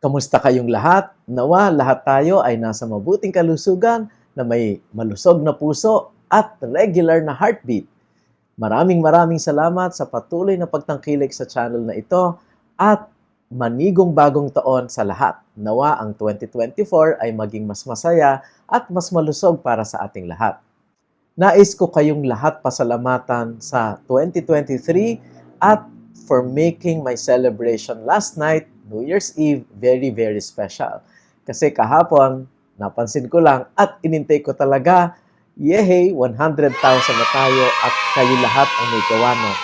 Kamusta kayong lahat? Nawa lahat tayo ay nasa mabuting kalusugan na may malusog na puso at regular na heartbeat. Maraming maraming salamat sa patuloy na pagtangkilik sa channel na ito at manigong bagong taon sa lahat. Nawa ang 2024 ay maging mas masaya at mas malusog para sa ating lahat. Nais ko kayong lahat pasalamatan sa 2023 at for making my celebration last night, New Year's Eve, very, very special. Kasi kahapon, napansin ko lang at inintay ko talaga, yehey, 100,000 na tayo at kayo lahat ang may gawa nun.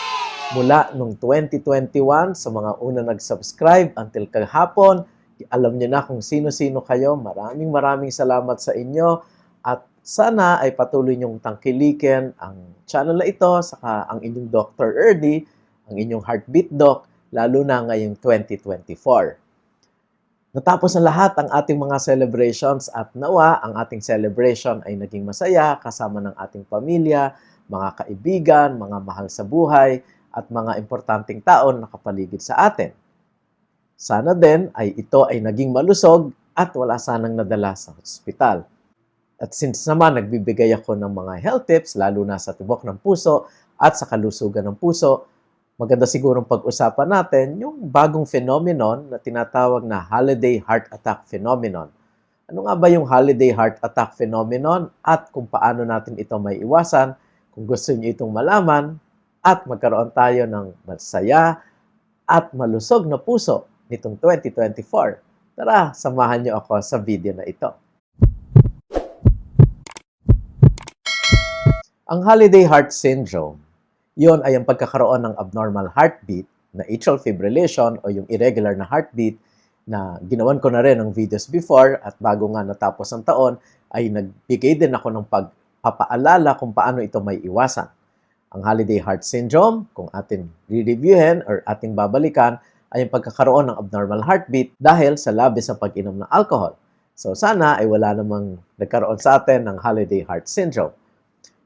Mula nung 2021, sa mga una nag-subscribe until kahapon, alam niyo na kung sino-sino kayo. Maraming maraming salamat sa inyo at sana ay patuloy niyong tangkilikin ang channel na ito, saka ang inyong Dr. Erdy, ang inyong Heartbeat Doc, lalo na ngayong 2024. Natapos na lahat ang ating mga celebrations at nawa ang ating celebration ay naging masaya kasama ng ating pamilya, mga kaibigan, mga mahal sa buhay, at mga importanteng tao na nakapaligid sa atin. Sana din ay ito ay naging malusog at wala sanang nadala sa ospital. At since naman nagbibigay ako ng mga health tips, lalo na sa tibok ng puso at sa kalusugan ng puso, maganda sigurong pag-usapan natin yung bagong phenomenon na tinatawag na holiday heart attack phenomenon. Ano nga ba yung holiday heart attack phenomenon at kung paano natin ito may iwasan? Kung gusto niyo itong malaman at magkaroon tayo ng masaya at malusog na puso nitong 2024, tara, samahan niyo ako sa video na ito. Ang holiday heart syndrome, yon ay ang pagkakaroon ng abnormal heartbeat na atrial fibrillation o yung irregular na heartbeat na ginawan ko na rin ng videos before at bago nga natapos ang taon ay nagbigay din ako ng pagpapaalala kung paano ito may iwasan. Ang holiday heart syndrome, kung atin re-reviewin or ating babalikan, ay ang pagkakaroon ng abnormal heartbeat dahil sa labis na pag-inom ng alcohol. So sana ay wala namang nagkaroon sa atin ng holiday heart syndrome.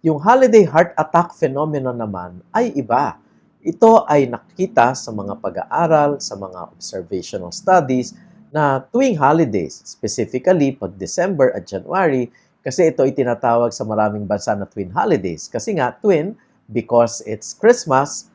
Yung holiday heart attack phenomenon naman ay iba. Ito ay nakita sa mga pag-aaral, sa mga observational studies na tuwing holidays, specifically pag December at January, kasi ito ay tinatawag sa maraming bansa na twin holidays. Kasi nga, twin because it's Christmas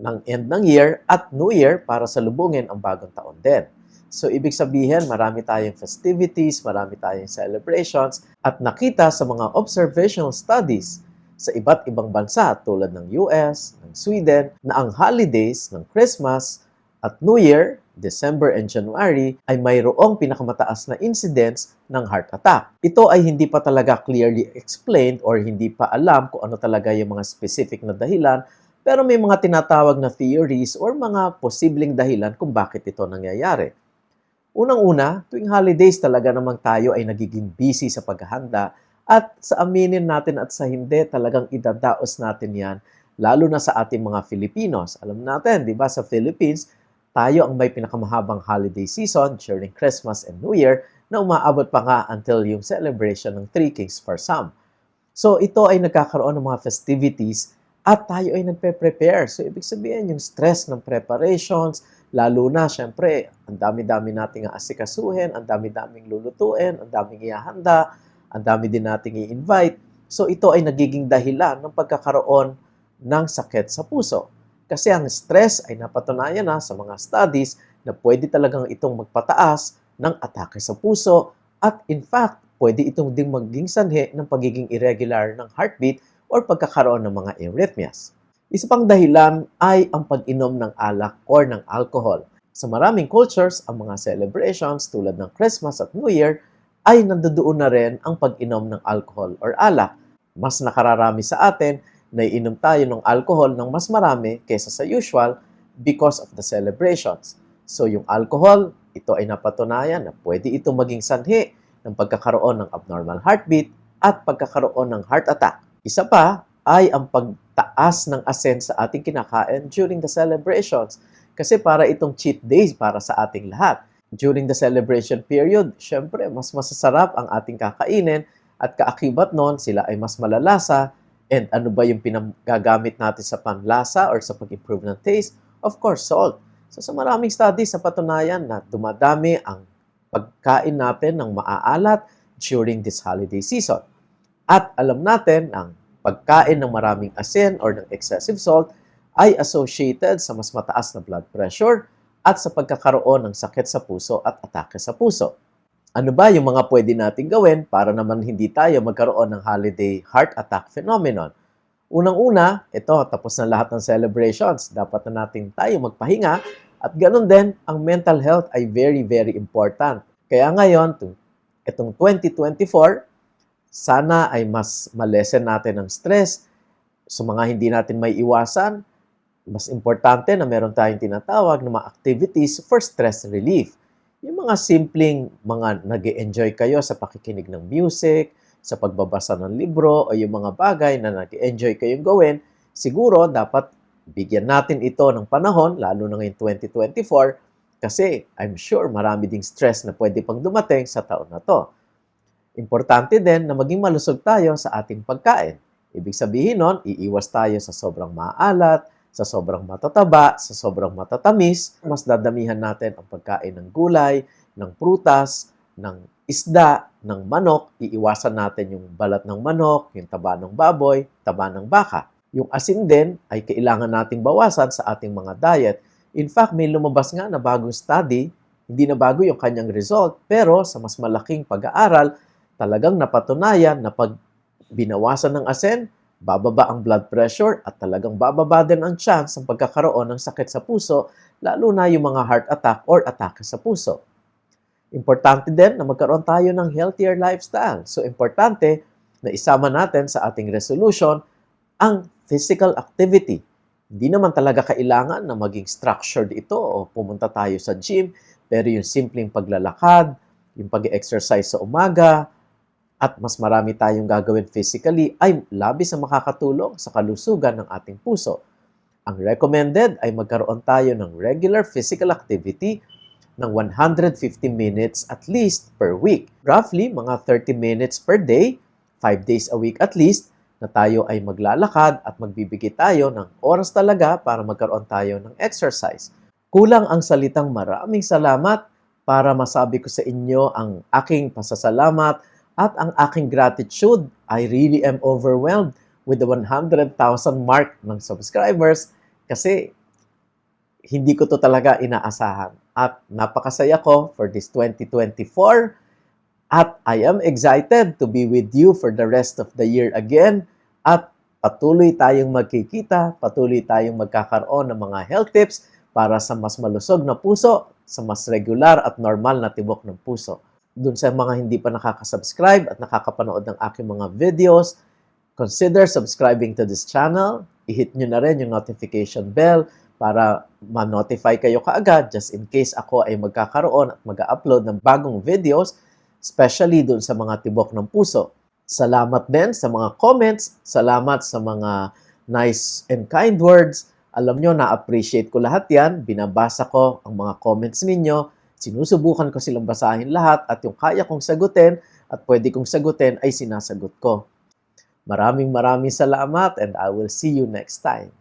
ng end ng year at New Year para salubungin ang bagong taon din. So, ibig sabihin, marami tayong festivities, marami tayong celebrations, at nakita sa mga observational studies sa iba't ibang bansa tulad ng US, ng Sweden, na ang holidays ng Christmas at New Year, December and January, ay mayroong pinakamataas na incidence ng heart attack. Ito ay hindi pa talaga clearly explained or hindi pa alam kung ano talaga yung mga specific na dahilan, pero may mga tinatawag na theories or mga posibleng dahilan kung bakit ito nangyayari. Unang-una, tuwing holidays talaga namang tayo ay nagiging busy sa paghahanda at sa aminin natin at sa hindi talagang idadaos natin yan lalo na sa ating mga Filipinos. Alam natin, di ba, sa Philippines, tayo ang may pinakamahabang holiday season during Christmas and New Year na umaabot pa nga until yung celebration ng Three Kings for some. So ito ay nagkakaroon ng mga festivities at tayo ay nagpe-prepare. So ibig sabihin yung stress ng preparations, Lalo na, syempre, ang dami-dami nating aasikasuhin, ang dami-daming lulutuin, ang daming ihahanda, ang dami din nating i-invite. So ito ay nagiging dahilan ng pagkakaroon ng sakit sa puso. Kasi ang stress ay napatunayan na sa mga studies na pwede talagang itong magpataas ng atake sa puso at in fact, pwede itong ding maging sanhi ng pagiging irregular ng heartbeat or pagkakaroon ng mga arrhythmias. Isa pang dahilan ay ang pag-inom ng alak or ng alcohol. Sa maraming cultures, ang mga celebrations tulad ng Christmas at New Year ay nandoon na rin ang pag-inom ng alcohol or alak. Mas nakararami sa atin na iinom tayo ng alcohol ng mas marami kaysa sa usual because of the celebrations. So yung alcohol, ito ay napatunayan na pwede ito maging sanhi ng pagkakaroon ng abnormal heartbeat at pagkakaroon ng heart attack. Isa pa ay ang pagtaas ng asen sa ating kinakain during the celebrations. Kasi para itong cheat days para sa ating lahat. During the celebration period, syempre, mas masasarap ang ating kakainin at kaakibat nun, sila ay mas malalasa. And ano ba yung pinagagamit natin sa panlasa or sa pag-improve ng taste? Of course, salt. So sa maraming studies sa patunayan na dumadami ang pagkain natin ng maaalat during this holiday season. At alam natin ang pagkain ng maraming asin or ng excessive salt ay associated sa mas mataas na blood pressure at sa pagkakaroon ng sakit sa puso at atake sa puso. Ano ba yung mga pwede nating gawin para naman hindi tayo magkaroon ng holiday heart attack phenomenon? Unang-una, ito, tapos na lahat ng celebrations. Dapat na nating tayo magpahinga at ganun din, ang mental health ay very, very important. Kaya ngayon, to- itong 2024, sana ay mas malesen natin ang stress. Sa mga hindi natin may iwasan, mas importante na meron tayong tinatawag na mga activities for stress relief. Yung mga simpleng mga nag enjoy kayo sa pakikinig ng music, sa pagbabasa ng libro, o yung mga bagay na nag enjoy kayong gawin, siguro dapat bigyan natin ito ng panahon, lalo na ngayong 2024, kasi I'm sure marami ding stress na pwede pang dumating sa taon na to. Importante din na maging malusog tayo sa ating pagkain. Ibig sabihin nun, iiwas tayo sa sobrang maalat, sa sobrang matataba, sa sobrang matatamis. Mas dadamihan natin ang pagkain ng gulay, ng prutas, ng isda, ng manok. Iiwasan natin yung balat ng manok, yung taba ng baboy, taba ng baka. Yung asin din ay kailangan nating bawasan sa ating mga diet. In fact, may lumabas nga na bagong study, hindi na bago yung kanyang result, pero sa mas malaking pag-aaral, talagang napatunayan na pag binawasan ng asin, bababa ang blood pressure at talagang bababa din ang chance ng pagkakaroon ng sakit sa puso, lalo na yung mga heart attack or atake sa puso. Importante din na magkaroon tayo ng healthier lifestyle. So, importante na isama natin sa ating resolution ang physical activity. Hindi naman talaga kailangan na maging structured ito o pumunta tayo sa gym, pero yung simpleng paglalakad, yung pag-exercise sa umaga, at mas marami tayong gagawin physically ay labis na makakatulong sa kalusugan ng ating puso. Ang recommended ay magkaroon tayo ng regular physical activity ng 150 minutes at least per week. Roughly, mga 30 minutes per day, 5 days a week at least, na tayo ay maglalakad at magbibigay tayo ng oras talaga para magkaroon tayo ng exercise. Kulang ang salitang maraming salamat para masabi ko sa inyo ang aking pasasalamat at ang aking gratitude. I really am overwhelmed with the 100,000 mark ng subscribers kasi hindi ko to talaga inaasahan. At napakasaya ko for this 2024 at I am excited to be with you for the rest of the year again at patuloy tayong magkikita, patuloy tayong magkakaroon ng mga health tips para sa mas malusog na puso, sa mas regular at normal na tibok ng puso dun sa mga hindi pa nakaka-subscribe at nakakapanood ng aking mga videos, consider subscribing to this channel. I-hit nyo na rin yung notification bell para ma-notify kayo kaagad just in case ako ay magkakaroon at mag-upload ng bagong videos, especially dun sa mga tibok ng puso. Salamat din sa mga comments, salamat sa mga nice and kind words. Alam nyo, na-appreciate ko lahat yan. Binabasa ko ang mga comments ninyo sinusubukan ko silang basahin lahat at yung kaya kong sagutin at pwede kong sagutin ay sinasagot ko. Maraming maraming salamat and I will see you next time.